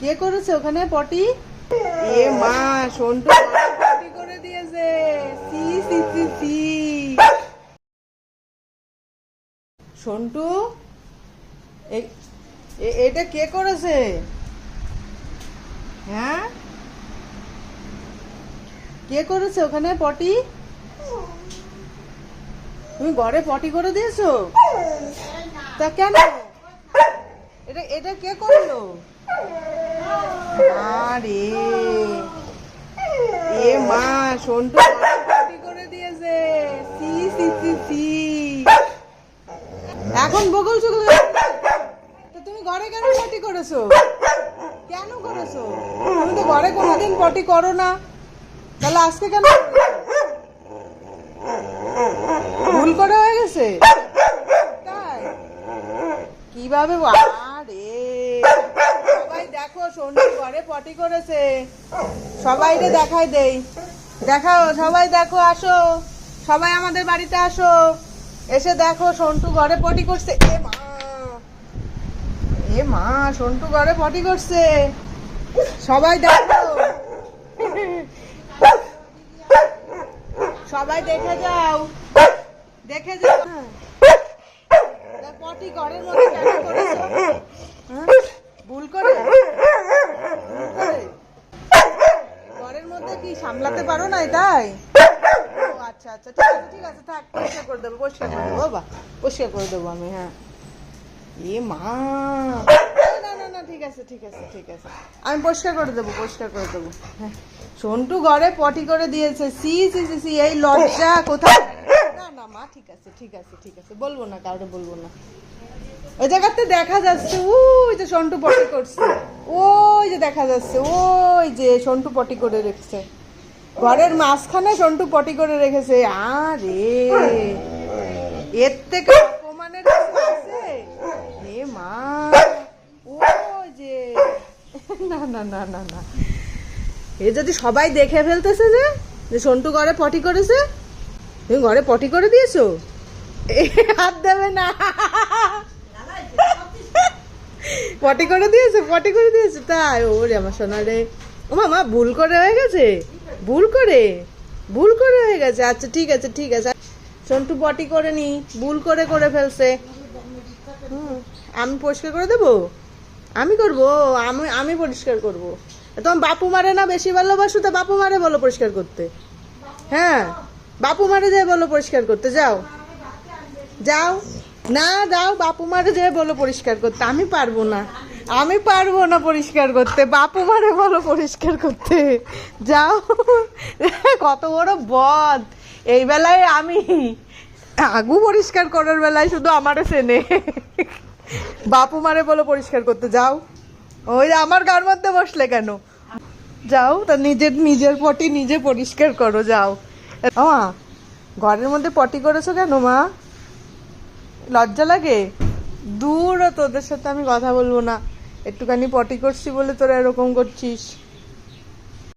কে করেছে ওখানে পটি? এ মা সন্টু পটি করে দিয়েছে। সি সি সি সি। সন্টু এটা কে করেছে? হ্যাঁ? কে করেছে ওখানে পটি? তুমি ঘরে পটি করে দিয়েছ? তা কেন? এটা এটা কে করল? আরে। এ মা সন্টু করে দিয়েছে। সি সি সি সি। এখন বগল চুগল তো তুমি ঘরে কেন পটি করেছ? কেন করেছ? তুমি তো ঘরে কোনোদিন পটি করো না। তাহলে আজকে কেন ভুল করে হয়ে গেছে? তাই? কীভাবে সন্ধ্যে ঘরে পটি করেছে। সবাই রে দেখাই দেই। দেখাও, সবাই দেখো, আসো। সবাই আমাদের বাড়িতে আসো। এসে দেখো, সন্টু ঘরে পটি করছে। এ মা এ মা, সন্টু ঘরে পটি করছে। সবাই দেখো। সবাই দেখে যাও। দেখে যাও। পটি ঘরের মধ্যে ভুল করে? সামলাতে পারো না এটাই? আচ্ছা আচ্ছা ঠিক আছে ঠিক আছে, থাক, পরিষ্কার করে দেবো, পরিষ্কার করে দেবো আমি হ্যাঁ। না, ঠিক আছে ঠিক আছে ঠিক আছে। আমি পরিষ্কার করে দেবো, পরিষ্কার করে দেবো হ্যাঁ। সন্টু ঘরে পটি করে দিয়েছে, সি সি সি সি, এই লজ্জা, কোথায়? না, মা, ঠিক আছে ঠিক আছে ঠিক আছে। বলব না কাউকে বলব না। ওই জায়গাতে দেখা যাচ্ছে, ওই যে সন্টু পটি করছে। ওই যে দেখা যাচ্ছে, ওই যে সন্টু পটি করে রেখেছে। ঘরের মাঝখানে সন্টু পটি করে রেখেছে। আরে, এর থেকে অপমানের আছে? এ মা, ওই যে। না না না না না। এ যদি সবাই দেখে ফেলতেছে যে যে সন্টু ঘরে পটি করেছে তুমি ঘরে পটি করে দিয়েছ? হাত দেবে না। পটি করে দিয়েছে, পটি করে দিয়েছে? তাই, ওরে আমার সোনা রে। ও মামা ভুল করে হয়ে গেছে? ভুল করে? ভুল করে হয়ে গেছে? আচ্ছা ঠিক আছে ঠিক আছে। সন্টু পটি করে নি, ভুল করে করে ফেলছে। হুম, আমি পরিষ্কার করে দেবো? আমি করব? আমি আমি পরিষ্কার করব। তোমার বাপু মারে না, বেশি ভালোবাসো, তো বাপু মারে বলো পরিষ্কার করতে। হ্যাঁ? বাপু মারে যায় বলো পরিষ্কার করতে, যাও। যাও। না যাও বাপু মারে যেয়ে বলো পরিষ্কার করতে। আমি পারব না। আমি পারব না পরিষ্কার করতে। বাপু মারে বলো পরিষ্কার করতে। যাও। কত বড় বদ। এই বেলায় আমি আগু পরিষ্কার করার বেলায় শুধু আমারে চেনে। বাপু মারে বলো পরিষ্কার করতে, যাও। ওই আমার গার মধ্যে বসলে কেন? যাও, তা নিজের নিজের পটি নিজে পরিষ্কার করো, যাও। মা ঘরের মধ্যে পটি করেছ কেন, মা? লজ্জা লাগে? দূর তোদের সাথে আমি কথা বলব না। একটুখানি পটি করছি বলে তোরা এরকম করছিস।